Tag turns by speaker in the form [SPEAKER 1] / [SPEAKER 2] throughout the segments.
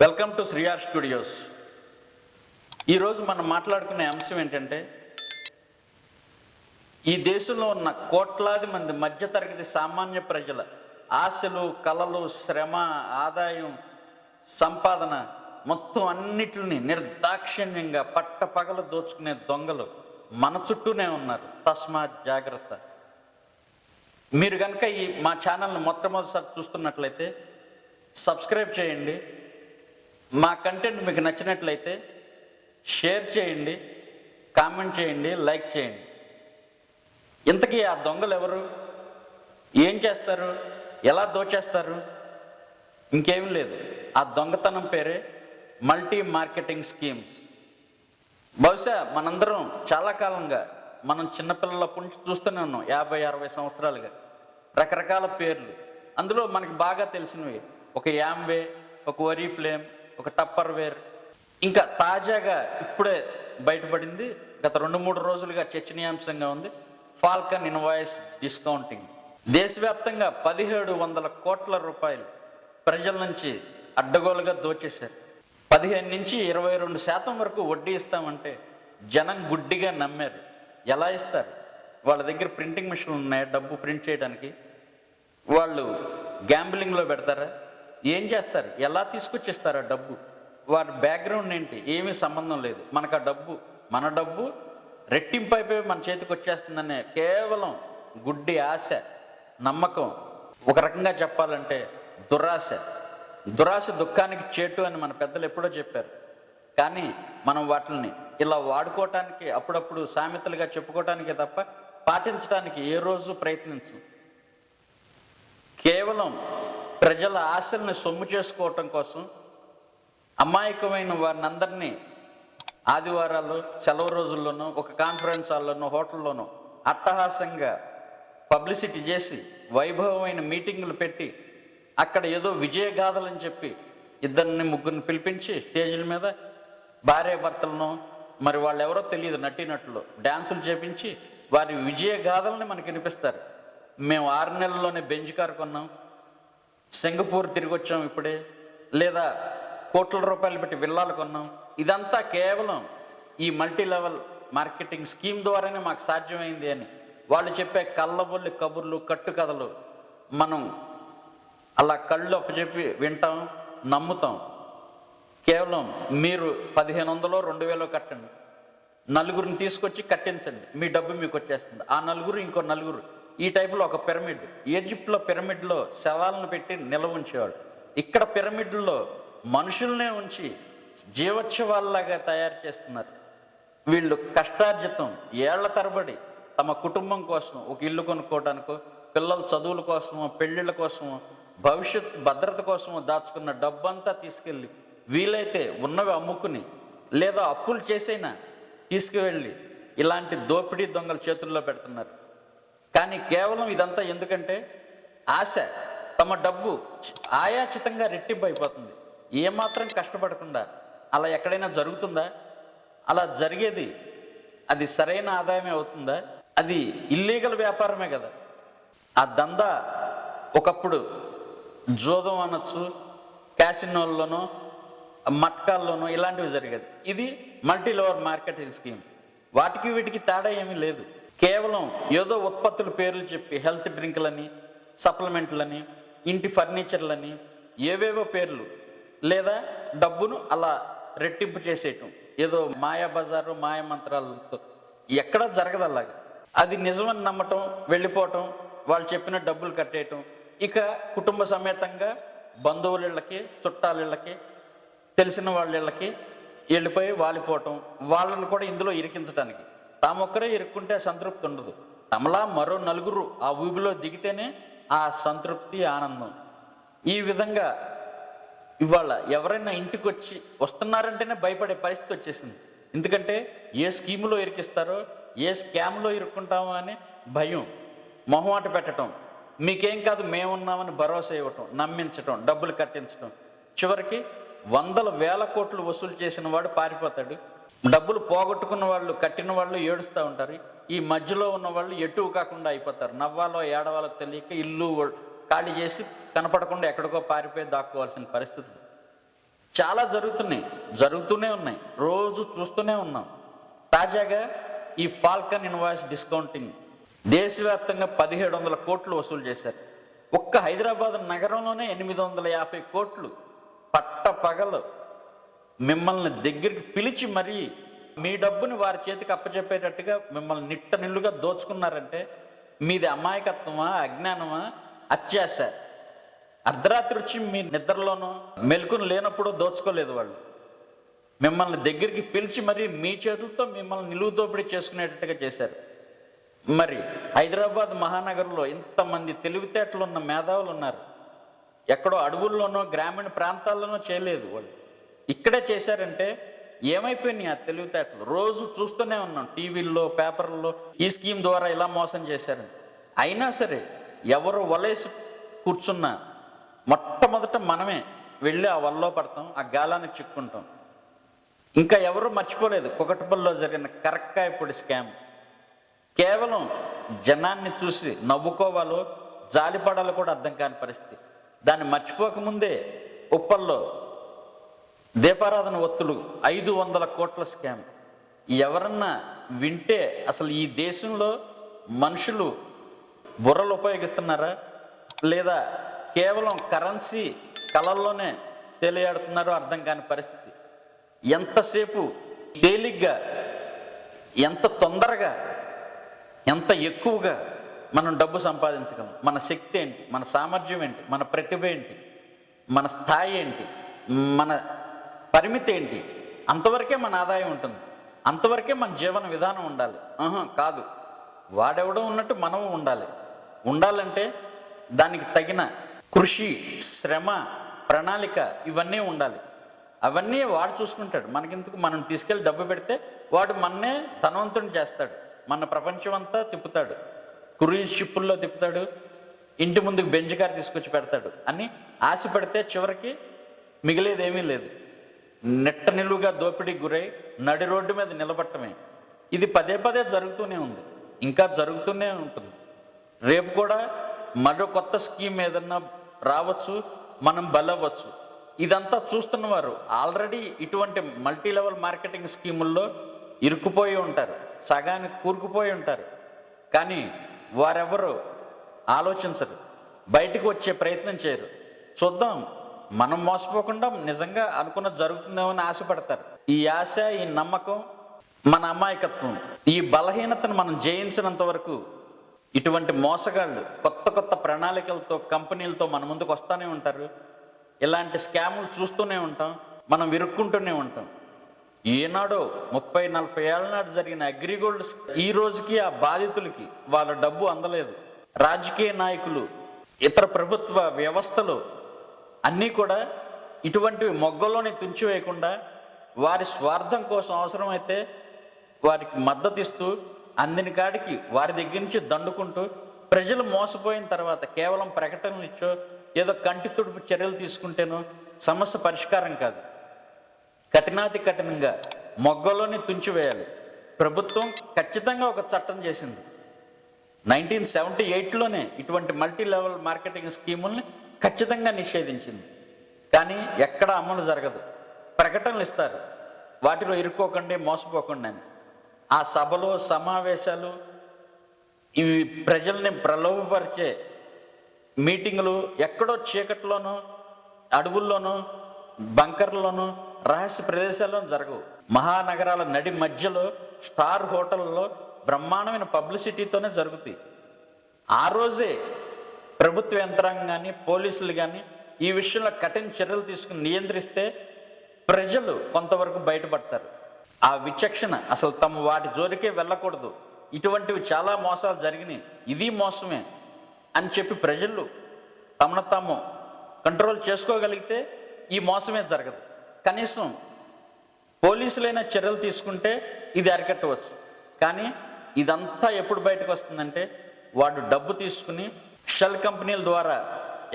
[SPEAKER 1] Welcome to శ్రీయార్ studios. ఈరోజు మనం మాట్లాడుకునే అంశం ఏంటంటే ఈ దేశంలో ఉన్న కోట్లాది మంది మధ్యతరగతి సామాన్య ప్రజల ఆశలు కలలు శ్రమ ఆదాయం సంపాదన మొత్తం అన్నిటిని నిర్దాక్షిణ్యంగా పట్టపగల దోచుకునే దొంగలు మన చుట్టూనే ఉన్నారు. తస్మాత్ జాగ్రత్త. మీరు కనుక ఈ మా ఛానల్ని మొట్టమొదటిసారి చూస్తున్నట్లయితే సబ్స్క్రైబ్ చేయండి. మా కంటెంట్ మీకు నచ్చినట్లయితే షేర్ చేయండి కామెంట్ చేయండి లైక్ చేయండి. ఇంతకీ ఆ దొంగలు ఎవరు? ఏం చేస్తారు? ఎలా దోచేస్తారు? ఇంకేం లేదు. ఆ దొంగతనం పేరే మల్టీ మార్కెటింగ్ స్కీమ్స్. బహుశా మనందరం చాలా కాలంగా మనం చిన్నపిల్లలప్పటి నుంచి చూస్తూనే ఉన్నాం యాభై అరవై సంవత్సరాలుగా. రకరకాల పేర్లు. అందులో మనకి బాగా తెలిసినవి. ఒక యామ్వే ఒక వరీ ఫ్లేమ్ ఒక టప్పర్ వేర్ ఇంకా తాజాగా ఇప్పుడే బయటపడింది. గత రెండు మూడు రోజులుగా చర్చనీయాంశంగా ఉంది. ఫాల్కన్ ఇన్వాయిస్ డిస్కౌంటింగ్ దేశవ్యాప్తంగా పదిహేడు వందల కోట్ల రూపాయలు ప్రజల నుంచి అడ్డగోలుగా దోచేశారు. పదిహేను నుంచి ఇరవై రెండు శాతం వరకు వడ్డీ ఇస్తామంటే జనం గుడ్డిగా నమ్మారు. ఎలా ఇస్తారు? వాళ్ళ దగ్గర ప్రింటింగ్ మిషన్లు ఉన్నాయి డబ్బు ప్రింట్ చేయడానికి. వాళ్ళు గ్యాంబ్లింగ్లో పెడతారా? ఏం చేస్తారు? ఎలా తీసుకొచ్చిస్తారు ఆ డబ్బు? వాటి బ్యాక్గ్రౌండ్ ఏంటి? ఏమీ సంబంధం లేదు. మనకు ఆ డబ్బు మన డబ్బు రెట్టింపు అయిపోయి మన చేతికి వచ్చేస్తుందనే కేవలం గుడ్డి ఆశ నమ్మకం. ఒక రకంగా చెప్పాలంటే దురాశ. దురాశ దుఃఖానికి చేటు అని మన పెద్దలు ఎప్పుడో చెప్పారు. కానీ మనం వాటిని ఇలా వాడుకోవటానికి అప్పుడప్పుడు సామెతలుగా చెప్పుకోవటానికే తప్ప పాటించడానికి ఏ రోజు ప్రయత్నించు. కేవలం ప్రజల ఆశల్ని సొమ్ము చేసుకోవటం కోసం అమాయకమైన వారిని అందరినీ ఆదివారాలు సెలవు రోజుల్లోనూ ఒక కాన్ఫరెన్స్ హాల్లోనూ హోటల్లోనూ అట్టహాసంగా పబ్లిసిటీ చేసి వైభవమైన మీటింగులు పెట్టి అక్కడ ఏదో విజయగాథలని చెప్పి ఇద్దరిని ముగ్గురిని పిలిపించి స్టేజీల మీద భార్యాభర్తలను మరి వాళ్ళు ఎవరో తెలియదు నటినట్లు డ్యాన్సులు చేపించి వారి విజయ గాథల్ని మనకి వినిపిస్తారు. మేము ఆరు నెలల్లోనే బెంజ్ కారు కొన్నాం. సింగపూర్ తిరిగి వచ్చాం ఇప్పుడే. లేదా కోట్ల రూపాయలు పెట్టి విల్లాలు కొన్నాం. ఇదంతా కేవలం ఈ మల్టీ లెవెల్ మార్కెటింగ్ స్కీమ్ ద్వారానే మాకు సాధ్యమైంది అని వాళ్ళు చెప్పే కళ్ళబొల్లి కబుర్లు కట్టుకథలు మనం అలా కళ్ళు అప్పచెప్పి వింటాం నమ్ముతాం. కేవలం మీరు పదిహేను వందలో రెండు వేలో కట్టండి. నలుగురిని తీసుకొచ్చి కట్టించండి. మీ డబ్బు మీకు వచ్చేస్తుంది. ఆ నలుగురు ఇంకో నలుగురు. ఈ టైపులో ఒక పిరమిడ్. ఈజిప్ట్లో పిరమిడ్లో శవాలను పెట్టి నిల్వ ఉంచేవాడు. ఇక్కడ పిరమిడ్లో మనుషుల్నే ఉంచి జీవోత్సవాల్లాగా తయారు చేస్తున్నారు. వీళ్ళు కష్టార్జితం ఏళ్ళ తరబడి తమ కుటుంబం కోసం ఒక ఇల్లు కొనుక్కోవడానికో పిల్లల చదువుల కోసమో పెళ్ళిళ్ళ కోసమో భవిష్యత్ భద్రత కోసమో దాచుకున్న డబ్బంతా తీసుకెళ్ళి వీలైతే ఉన్నవి అమ్ముకుని లేదా అప్పులు చేసైనా తీసుకువెళ్ళి ఇలాంటి దోపిడీ దొంగల చేతుల్లో పెడుతున్నారు. కానీ కేవలం ఇదంతా ఎందుకంటే ఆశ తమ డబ్బు ఆయాచితంగా రెట్టింపు అయిపోతుంది ఏమాత్రం కష్టపడకుండా అలా ఎక్కడైనా జరుగుతుందా? అలా జరిగేది అది సరైన ఆదాయమే అవుతుందా? అది ఇల్లీగల్ వ్యాపారమే కదా. ఆ దందా ఒకప్పుడు జోదం అనొచ్చు క్యాసినోల్లోనో మట్కాల్లోనో ఇలాంటివి జరిగేది. ఇది మల్టీ లెవర్ మార్కెటింగ్ స్కీమ్. వాటికి వీటికి తేడా ఏమీ లేదు. కేవలం ఏదో ఉత్పత్తుల పేర్లు చెప్పి హెల్త్ డ్రింక్లని సప్లిమెంట్లని ఇంటి ఫర్నిచర్లని ఏవేవో పేర్లు లేదా డబ్బును అలా రెట్టింపు చేసేయటం. ఏదో మాయా బజారు మాయా మంత్రాలతో. ఎక్కడా జరగదు అలాగా. అది నిజమని నమ్మటం వెళ్ళిపోవటం వాళ్ళు చెప్పిన డబ్బులు కట్టేయటం. ఇక కుటుంబ సమేతంగా బంధువులకి చుట్టాలకి తెలిసిన వాళ్ళ ఇళ్ళకి వెళ్ళిపోయి వాలిపోవటం వాళ్ళని కూడా ఇందులో ఇరికించడానికి తామొక్కరే ఇరుక్కుంటే సంతృప్తి ఉండదు. తమలా మరో నలుగురు ఆ ఊబిలో దిగితేనే ఆ సంతృప్తి ఆనందం. ఈ విధంగా ఇవాళ ఎవరైనా ఇంటికి వచ్చి వస్తున్నారంటేనే భయపడే పరిస్థితి వచ్చేసింది. ఎందుకంటే ఏ స్కీములో ఇరికిస్తారో ఏ స్కామ్లో ఇరుక్కుంటామో అని భయం మొహమాట పెట్టడం మీకేం కాదు మేమున్నామని భరోసా ఇవ్వటం నమ్మించటం డబ్బులు కట్టించడం చివరికి వందల వేల కోట్లు వసూలు చేసిన వాడు పారిపోతాడు. డబ్బులు పోగొట్టుకున్న వాళ్ళు కట్టిన వాళ్ళు ఏడుస్తూ ఉంటారు. ఈ మధ్యలో ఉన్న వాళ్ళు ఎటు కాకుండా అయిపోతారు. నవ్వాలో ఏడవాలో తెలియక ఇల్లు ఖాళీ చేసి కనపడకుండా ఎక్కడికో పారిపోయి దాక్కోవాల్సిన పరిస్థితులు. చాలా జరుగుతున్నాయి. జరుగుతూనే ఉన్నాయి. రోజు చూస్తూనే ఉన్నాం. తాజాగా ఈ ఫాల్కన్ ఇన్వాయిస్ డిస్కౌంటింగ్ దేశవ్యాప్తంగా పదిహేడు వందల కోట్లు వసూలు చేశారు. ఒక్క హైదరాబాద్ నగరంలోనే ఎనిమిది వందల యాభై కోట్లు పట్ట పగలు మిమ్మల్ని దగ్గరికి పిలిచి మరీ మీ డబ్బుని వారి చేతికి అప్పచెప్పేటట్టుగా మిమ్మల్ని నిట్ట నిల్లుగా దోచుకున్నారంటే మీది అమాయకత్వమా అజ్ఞానమా? అత్యాశ. అర్ధరాత్రి వచ్చి మీ నిద్రలోనూ మెలకును లేనప్పుడు దోచుకోలేదు వాళ్ళు. మిమ్మల్ని దగ్గరికి పిలిచి మరి మీ చేతులతో మిమ్మల్ని నిలువు దోపిడీ చేసుకునేటట్టుగా చేశారు. మరి హైదరాబాద్ మహానగరంలో ఇంతమంది తెలివితేటలు ఉన్న మేధావులు ఉన్నారు ఎక్కడో అడవుల్లోనో గ్రామీణ ప్రాంతాల్లోనో చేయలేదు వాళ్ళు. ఇక్కడే చేశారంటే ఏమైపోయినాయి ఆ తెలివితేటలు? రోజు చూస్తూనే ఉన్నాం టీవీల్లో పేపర్లో ఈ స్కీమ్ ద్వారా ఇలా మోసం చేశారని. అయినా సరే ఎవరు వలేసి కూర్చున్నా మొట్టమొదట మనమే వెళ్ళి ఆ వల్లో పడతాం ఆ గాలానికి చిక్కుంటాం. ఇంకా ఎవరు మర్చిపోలేదు కుకటపల్లిలో జరిగిన కరక్కాయపొడి స్కామ్. కేవలం జనాన్ని చూసి నవ్వుకోవాలో జాలిపడాలో కూడా అర్థం కాని పరిస్థితి. దాన్ని మర్చిపోకముందే ఉప్పల్లో దీపారాధన ఒత్తులు ఐదు వందల కోట్ల స్కామ్. ఎవరన్నా వింటే అసలు ఈ దేశంలో మనుషులు బుర్రలు ఉపయోగిస్తున్నారా? లేదా కేవలం కరెన్సీ కళల్లోనే తెలియాడుతున్నారో అర్థం కాని పరిస్థితి. ఎంతసేపు తేలిగ్గా ఎంత తొందరగా ఎంత ఎక్కువగా మనం డబ్బు సంపాదించగలం. మన శక్తి ఏంటి? మన సామర్థ్యం ఏంటి? మన ప్రతిభ ఏంటి? మన స్థాయి ఏంటి? మన పరిమితి ఏంటి? అంతవరకే మన ఆదాయం ఉంటుంది. అంతవరకే మన జీవన విధానం ఉండాలి. ఆహా కాదు. వాడెవడో ఉన్నట్టు మనం ఉండాలి. ఉండాలంటే దానికి తగిన కృషి శ్రమ ప్రణాళిక ఇవన్నీ ఉండాలి. అవన్నీ వాడు చూసుకుంటాడు. మనకెందుకు? మనం తీసుకెళ్ళి డబ్బు పెడితే వాడు మన్నే ధనవంతుని చేస్తాడు. మన ప్రపంచం అంతా తిప్పుతాడు. క్రూయిజ్ షిప్పుల్లో తిప్పుతాడు ఇంటి ముందుకు బెంచ్ కార్ తీసుకొచ్చి పెడతాడు. అని ఆశ పెడితే చివరికి మిగిలేదేమీ లేదు. నెట్ట నిలువుగా దోపిడీకి గురై నడి రోడ్డు మీద నిలబట్టమే. ఇది పదే పదే జరుగుతూనే ఉంది. ఇంకా జరుగుతూనే ఉంటుంది. రేపు కూడా మరో కొత్త స్కీమ్ ఏదన్నా రావచ్చు మనం బలవచ్చు ఇదంతా చూస్తున్నవారు ఆల్రెడీ ఇటువంటి మల్టీ లెవెల్ మార్కెటింగ్ స్కీముల్లో ఇరుక్కుపోయి ఉంటారు. సగానికి కూరుకుపోయి ఉంటారు. కానీ వారెవరు ఆలోచించరు. బయటకు వచ్చే ప్రయత్నం చేయరు. చూద్దాం మనం మోసపోకుండా నిజంగా అనుకున్న జరుగుతుందేమని అని ఆశపడతారు. ఈ ఆశ ఈ నమ్మకం మన అమాయకత్వం. ఈ బలహీనతను మనం జయించినంత వరకు ఇటువంటి మోసగాళ్ళు కొత్త కొత్త ప్రణాళికలతో కంపెనీలతో మన ముందుకు వస్తూనే ఉంటారు. ఇలాంటి స్కాములు చూస్తూనే ఉంటాం. మనం విరుక్కుంటూనే ఉంటాం. ఏనాడో ముప్పై నలభై ఏళ్ళ నాడు జరిగిన అగ్రిగోల్డ్ ఈ రోజుకి ఆ బాధితులకి వాళ్ళ డబ్బు అందలేదు. రాజకీయ నాయకులు ఇతర ప్రభుత్వ వ్యవస్థలు అన్నీ కూడా ఇటువంటివి మొగ్గలోనే తుంచివేయకుండా వారి స్వార్థం కోసం అవసరమైతే వారికి మద్దతు ఇస్తూ అందిన కాడికి వారి దగ్గర నుంచి దండుకుంటూ ప్రజలు మోసపోయిన తర్వాత కేవలం ప్రకటనలు ఇచ్చో ఏదో కంటి తుడుపు చర్యలు తీసుకుంటేనో సమస్య పరిష్కారం కాదు. కఠినాతి కఠినంగా మొగ్గలోనే తుంచివేయాలి ప్రభుత్వం ఖచ్చితంగా ఒక చట్టం చేసింది. నైన్టీన్ సెవెంటీ ఎయిట్లోనే ఇటువంటి మల్టీ లెవెల్ మార్కెటింగ్ స్కీముల్ని ఖచ్చితంగా నిషేధించింది. కానీ ఎక్కడ అమలు జరగదు. ప్రకటనలు ఇస్తారు. వాటిలో ఇరుక్కోకండి మోసపోకండి అని. ఆ సభలు సమావేశాలు ఇవి ప్రజల్ని ప్రలోభపరిచే మీటింగులు ఎక్కడో చీకట్లోనూ అడవుల్లోనూ బంకర్లోనూ రహస్య ప్రదేశాల్లో జరగవు. మహానగరాల నడి మధ్యలో స్టార్ హోటల్లో బ్రహ్మాండమైన పబ్లిసిటీతోనే జరుగుతాయి. ఆ రోజే ప్రభుత్వ యంత్రాంగం కానీ పోలీసులు కానీ ఈ విషయంలో కఠిన చర్యలు తీసుకుని నియంత్రిస్తే ప్రజలు కొంతవరకు బయటపడతారు. ఆ విచక్షణ అసలు తమ వాటి జోలికే వెళ్ళకూడదు. ఇటువంటివి చాలా మోసాలు జరిగినాయి. ఇది మోసమే అని చెప్పి ప్రజలు తమను తాము కంట్రోల్ చేసుకోగలిగితే ఈ మోసమే జరగదు. కనీసం పోలీసులైన చర్యలు తీసుకుంటే ఇది అరికట్టవచ్చు. కానీ ఇదంతా ఎప్పుడు బయటకు వస్తుందంటే వాడు డబ్బు తీసుకుని షెల్ కంపెనీల ద్వారా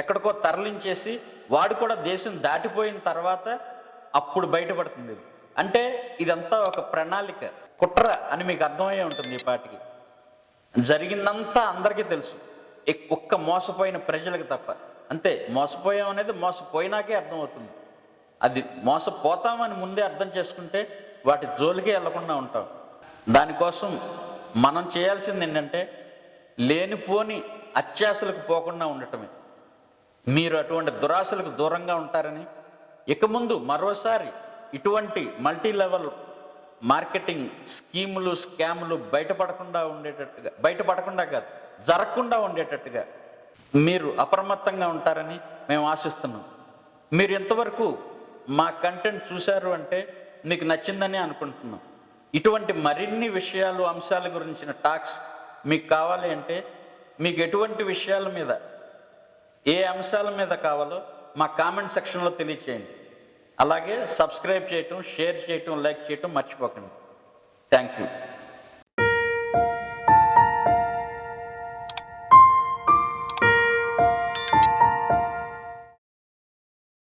[SPEAKER 1] ఎక్కడికో తరలించేసి వాడు కూడా దేశం దాటిపోయిన తర్వాత అప్పుడు బయటపడుతుంది అంటే ఇదంతా ఒక ప్రణాళిక కుట్ర అని మీకు అర్థమయ్యే ఉంటుంది ఈ పాటికి. జరిగిందంతా అందరికీ తెలుసు. ఒక్క మోసపోయిన ప్రజలకు తప్ప. అంతే మోసపోయాం అనేది మోసపోయినాకే అర్థమవుతుంది. అది మోసపోతామని ముందే అర్థం చేసుకుంటే వాటి జోలికే వెళ్ళకుండా ఉంటాం. దానికోసం మనం చేయాల్సింది ఏంటంటే లేనిపోని అత్యాశలకు పోకుండా ఉండటమే. మీరు అటువంటి దురాశలకు దూరంగా ఉంటారని ఇక ముందు మరోసారి ఇటువంటి మల్టీ లెవెల్ మార్కెటింగ్ స్కీములు స్కాములు బయటపడకుండా ఉండేటట్టుగా బయటపడకుండా కాదు జరగకుండా ఉండేటట్టుగా మీరు అప్రమత్తంగా ఉంటారని మేము ఆశిస్తున్నాం. మీరు ఇంతవరకు మా కంటెంట్ చూశారు అంటే మీకు నచ్చిందని అనుకుంటున్నాం. ఇటువంటి మరిన్ని విషయాలు అంశాల గురించిన టాక్స్ మీకు కావాలి అంటే మీకు ఎటువంటి విషయాల మీద ఏ అంశాల మీద కావాలో మా కామెంట్ సెక్షన్లో తెలియచేయండి. అలాగే సబ్స్క్రైబ్ చేయటం షేర్ చేయటం లైక్ చేయటం మర్చిపోకండి. Thank you